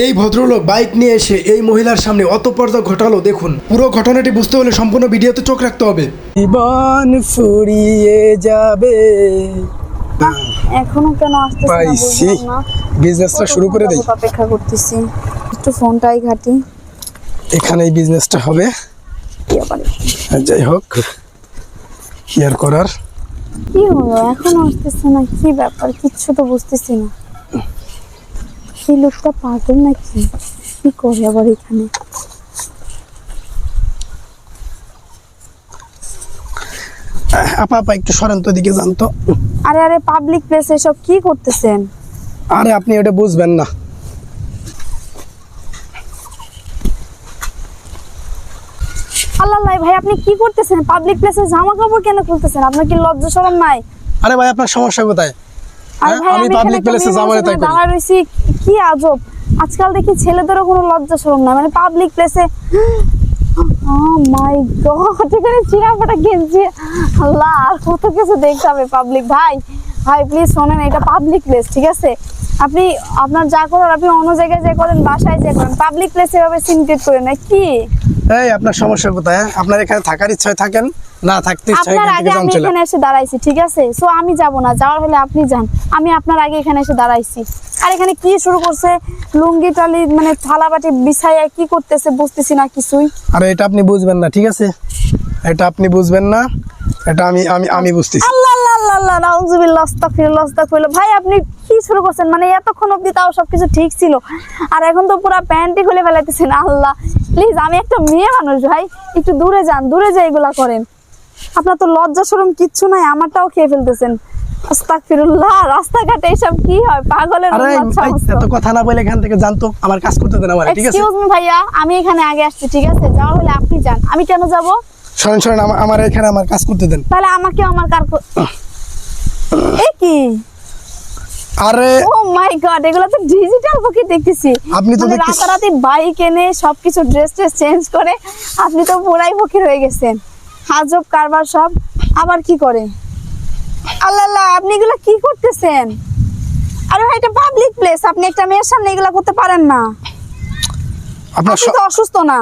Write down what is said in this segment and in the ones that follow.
এই ভদ্রলোক বাইক নিয়ে এসে এই মহিলার সামনে অতপর্দা ঘটালো দেখুন। পুরো ঘটনাটি বুঝতে হলে সম্পূর্ণ ভিডিওতে চোখ রাখতে হবে। জীবন ফুরিয়ে যাবে। এখনও কেন আসতেছে না পাইছি। বিজনেসটা শুরু করে দেই। অপেক্ষা করতেছি? একটু ফোনটাই ঘাটি। এখানে এই বিজনেসটা হবে। যাই হোক কি আর করার? কি হলো? এখনও আসতেছে না কি ব্যাপার? কিচ্ছু তো বুঝতেছি না। সেই লোকটা পাগল নাকি? কি করে আবার এখানে? আপা আপা একটু সরেন তো দিকে জানতো আরে আরে পাবলিক প্লেসে সব কি করতেছেন? আরে আপনি ওটা বুঝবেন না। আল্লাহ ভাই আপনি কি করতেছেন? পাবলিক প্লেসে জামা কাপড় কেন খুলতেছেন? আপনার কি লজ্জা শরম নাই? আরে ভাই আপনার সমস্যা কোথায়? আমি আমি এ একটা যাব না তাই। দাঁড়া রয়েছি কি আজব? আজকাল দেখি ছেলেদেরও কোনো লজ্জা শরম নাই। মানে পাবলিক প্লেসে মাই গড এখানে চিরা ফাটা গেঞ্জি। আল্লাহ আর কত কিছু দেখতে হবে পাবলিক ভাই ভাই প্লিজ শোনেন এটা পাবলিক প্লেস ঠিক আছে? আপনি আপনার যা করার আপনি অন্য জায়গায় যে করেন বাসায় যে করেন পাবলিক প্লেসে এভাবে সিনক্রেট করেন না কি এই আপনার সমস্যা কোথায় হ্যাঁ? আপনার এখানে থাকার ইচ্ছায় থাকেন? না থাকতে ইচ্ছা আপনার আগে আমি এখানে এসে দাঁড়াইছি ঠিক আছে? সো আমি যাব না যাওয়ার হলে আপনি যান। আমি আপনার আগে এখানে এসে দাঁড়াইছি। আর এখানে কি শুরু করছে? লুঙ্গি টালি মানে থালাবাটি বিছাইয়া কি করতেছে বুঝতেছি না কিছুই। আরে এটা আপনি বুঝবেন না ঠিক আছে? এটা আপনি বুঝবেন না এটা আমি আমি আমি বুঝতেছি। আল্লাহ আল্লাহ আল্লাহ আল্লাহ নাউজুবিল্লাহ আস্তাগফিরুল্লাহ আস্তাগফিরুল্লাহ। ভাই আপনি কি শুরু করছেন? মানে এতক্ষণ অবধি তাও সবকিছু ঠিক ছিল। আর এখন তো পুরো প্যান্টই খুলে ফেলাইতেছেন আল্লাহ। প্লিজ আমি একটা মেয়ে মানুষ ভাই। একটু দূরে যান দূরে যাই এগুলা করেন। আপনার তো লজ্জা শরম কিচ্ছু নাই আমারটাও খেয়ে ফেলতেছেন। আস্তাগফিরুল্লাহ রাস্তাঘাটে এসব কি হয়? পাগলের আরে উন্মাদ ভাই, সমস্ত। এত কথা না বলে এখান থেকে জানতো আমার কাজ করতে দেন আমার ঠিক আছে? এক্সকিউজ মি ভাইয়া আমি এখানে আগে আসছি ঠিক আছে? যাওয়ার হলে আপনি যান। আমি কেন যাব? আমার এখানে আমার কাজ করতে দেন। তাহলে আমাকেও আমার কার কর- এ কি? আরে ও মাই গড এগুলো তো ডিজিটাল বুকে দেখতেছি। আপনি তো মানে রাতারাতি বাইক এনে সবকিছু ড্রেস ট্রেস চেঞ্জ করে আপনি তো পুরাই ফকির হয়ে গেছেন। হাজব কারবার সব আবার কি করে আল্লাহ আল্লাহ আপনি এগুলো কি করতেছেন? আরে এটা পাবলিক প্লেস আপনি একটা মেয়ের সামনে এগুলো করতে পারেন না। আপনার আপনি তো অসুস্থ না।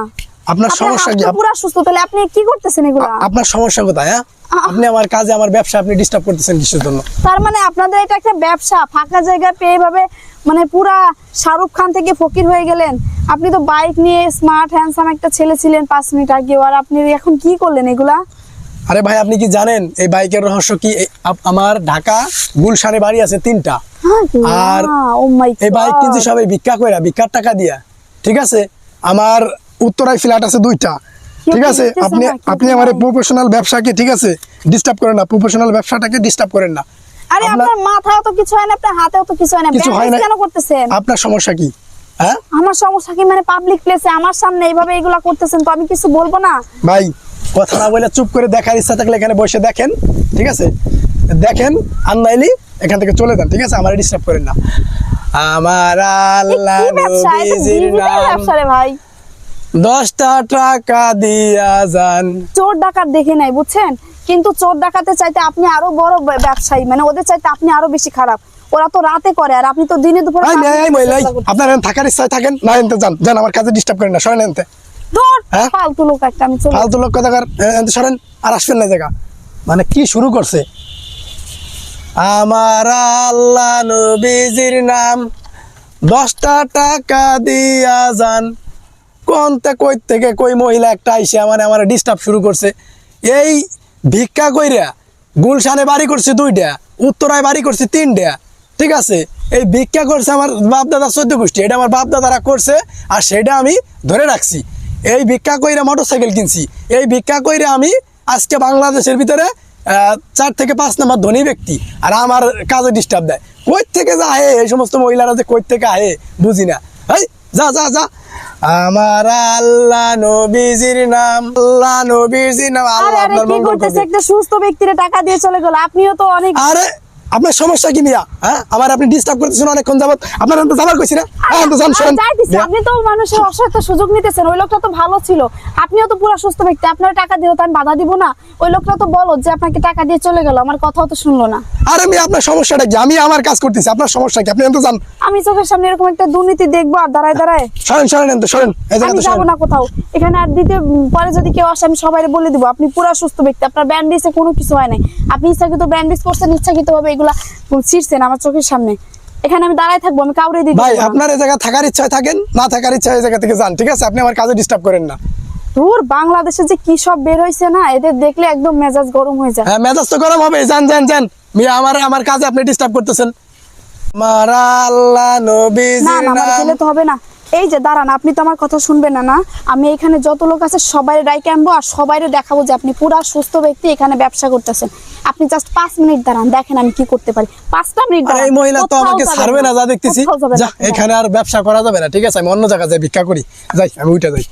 আপনার সমস্যা কি? হাত তো সুস্থ তাহলে আপনি কি করতেছেন এগুলা? আপনার সমস্যা কোথায় হ্যাঁ? আপনি আমার কাজে আমার ব্যবসা আপনি ডিস্টার্ব করতেছেন কিসের জন্য? তার মানে আপনাদের এটা একটা ব্যবসা ফাঁকা জায়গা পেয়ে এভাবে মানে পুরা শাহরুখ খান থেকে ফকির হয়ে গেলেন। আপনি তো বাইক নিয়ে স্মার্ট হ্যান্ডসাম একটা ছেলে ছিলেন পাঁচ মিনিট আগে আর আপনি এখন কি করলেন এগুলা? আরে ভাই আপনি কি জানেন এই বাইকের রহস্য কি? আমার ঢাকা গুলশানে বাড়ি আছে তিনটা। আর ও মাই এই বাইক কিনছি সবাই ভিক্ষা কইরা ভিক্ষার টাকা দিয়া ঠিক আছে? আমার উত্তরায় ফ্ল্যাট আছে দুইটা। ঠিক আছে? আপনি আপনি আমার প্রফেশনাল ব্যবসাকে ঠিক আছে? ডিস্টার্ব করেন না প্রফেশনাল ব্যবসাটাকে ডিস্টার্ব করেন না। আরে আপনার- মাথাও তো কিছু হয় না আপনার হাতেও তো কিছু হয় না। কিছু হয় না। কেন করতেছেন? আপনার সমস্যা কি? হ্যাঁ? আমার সমস্যা কি? মানে পাবলিক প্লেসে আমার সামনে এইভাবে এগুলা করতেছেন তো আমি কিছু বলব না? ভাই কথা না বলে চুপ করে দেখার ইচ্ছা থাকলে এখানে বসে দেখেন ঠিক আছে? দেখেন আর নাইলে এখান থেকে চলে যান ঠিক আছে? আমার ডিস্টার্ব করেন না। আমার আল্লাহ নবীজির নাম। ভাই। দশটা টাকা দিয়া যান। চোর ডাকাত দেখে নাই বুঝছেন? কিন্তু চোর ডাকাতে চাইতে আপনি আরও বড় ব্যবসায়ী মানে ওদের চাইতে আপনি আরও বেশি খারাপ। ওরা তো রাতে করে আর আপনি তো দিনে দুপুরে। আপনার থাকার ইচ্ছায় থাকেন? না এনতে যান যান আমার কাছে ডিস্টার্ব করেন না সরেন এনতে। হ্যাঁ? ফালতু লোক একটা আমি ফালতু লোক কথা সরেন আর আসবেন না জায়গা। মানে কি শুরু করছে? আমার আল্লাহ নবীজির নাম দশটা টাকা দিয়া যান। কোনতে কই থেকে কই মহিলা একটা আইসে মানে আমার ডিস্টার্ব শুরু করছে। এই ভিক্ষা কইরা গুলশানে বাড়ি করছে দুইটা, উত্তরায় বাড়ি করছে তিনটা, ঠিক আছে? এই ভিক্ষা করছে আমার বাপ দাদা চোদ্দ গোষ্ঠী, এটা আমার বাপ দাদারা করছে আর সেটা আমি ধরে রাখছি। এই ভিক্ষা কইরা মোটর সাইকেল কিনছি। এই ভিক্ষা কইরা আমি আজকে বাংলাদেশের ভিতরে চার থেকে পাঁচ নাম্বার ধনী ব্যক্তি আর আমার কাজে ডিস্টার্ব দেয়। কই থেকে যা আহে? এই সমস্ত মহিলারা যে কই থেকে আহে? বুঝি না। এই যা যা যা। আমার আল্লাহ নবীজির নাম আল্লাহ নবীজির নাম আরে আল্লাহ আপনার কি মঙ্গল করবে একটা সুস্থ ব্যক্তিরে টাকা দিয়ে চলে গেল। আপনিও তো অনেক আরে আপনার সমস্যা কি মিয়া? হ্যাঁ? আবার আপনি ডিস্টার্ব করতেছেন অনেকক্ষণ যাবত আপনার তো যাবার কইছি না। আপনি তো মানুষের অসহায়তা সুযোগ নিতেছেন ওই লোকটা তো ভালো ছিল। আপনিও তো পুরো সুস্থ ব্যক্তি আপনার টাকা দিও তো আমি বাধা দিব না। ওই লোকটা তো বলো যে আপনাকে টাকা দিয়ে চলে গেল আমার কথাও তো শুনলো না। আরে মিয়া আপনার সমস্যাটা কি? আমি আমার কাজ করতেছি আপনার সমস্যা কি? আপনি তো যান আমি চোখের সামনে এরকম একটা দুর্নীতি দেখব আর দাঁড়ায় দাঁড়ায়। সরেন সরেন তো সরেন আমি যাব না কোথাও। এখানে আর দিতে পরে যদি কেউ আসে আমি সবাই বলে দিব আপনি পুরো সুস্থ ব্যক্তি আপনার ব্যান্ডেজে কোনো কিছু হয় নাই। আপনি ইচ্ছাকৃত ব্যান্ডেজ করছেন ইচ্ছাকৃত ভাবে এগুলা ছিঁড়ছেন আমার চোখের সামনে। এখানে আমি দাঁড়ায় থাকব আমি কাউরে দিই ভাই আপনার এই জায়গা থাকার ইচ্ছা থাকেন না থাকার ইচ্ছা এই জায়গা থেকে যান ঠিক আছে? আপনি আমার কাজে ডিস্টার্ব করেন না। দূর বাংলাদেশে যে কি সব বের হইছে না এদের দেখলে একদম মেজাজ গরম হয়ে যায়। হ্যাঁ মেজাজ তো গরম হবে। যান যান যান। মিয়া আমার আমার কাজে আপনি ডিস্টার্ব করতেছেন। মারা আল্লাহ না নবীজির না আমার নাম। গেলে তো হবে না। এই যে দাঁড়ান আপনি তো আমার কথা শুনবেন না না? আমি এখানে যত লোক আছে সবাই ডাইকে আনব আর সবাইরে দেখাবো যে আপনি পুরা সুস্থ ব্যক্তি এখানে ব্যবসা করতেছেন। আপনি জাস্ট পাঁচ মিনিট দাঁড়ান দেখেন আমি কি করতে পারি। পাঁচটা মিনিট এই মহিলা তো আমাকে ছাড়বে না। যা দেখতেছি। এখানে আর ব্যবসা করা যাবে না ঠিক আছে? আমি অন্য জায়গায় যাই ভিক্ষা করি। যাই আমি উঠে যাই।